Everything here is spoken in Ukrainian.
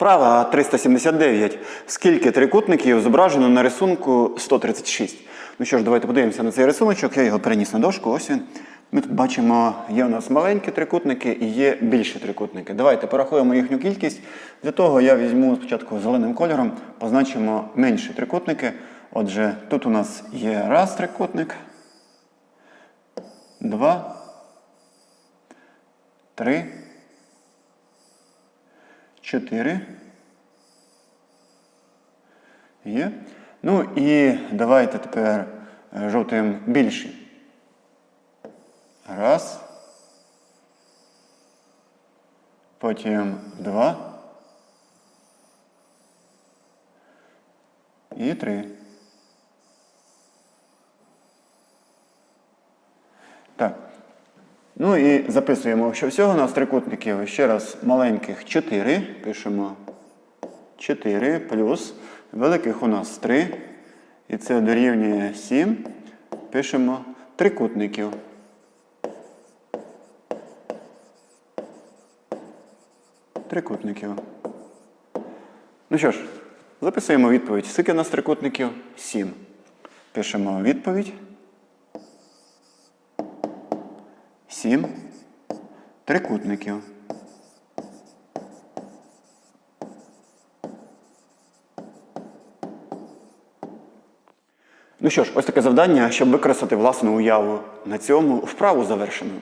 Вправа 379. Скільки трикутників зображено на рисунку 136? Ну що ж, давайте подивимося на цей рисуночок. Я його переніс на дошку. Ось він. Ми тут бачимо, є у нас маленькі трикутники і є більші трикутники. Давайте порахуємо їхню кількість. Для того я візьму спочатку зеленим кольором, позначимо менші трикутники. Отже, тут у нас є раз трикутник, два, три. Чотири. Є. Ну і давайте тепер е, жовтим більший. Раз. Потім два. І три. Так. Ну і записуємо, що всього у нас трикутників ще раз маленьких 4. Пишемо 4 плюс великих у нас 3. І це дорівнює 7. Пишемо трикутників. Трикутників. Ну що ж, записуємо відповідь. Скільки у нас трикутників? 7. Пишемо відповідь. 7 трикутників. Ну що ж, ось таке завдання, щоб використати власну уяву. На цьому вправу завершено.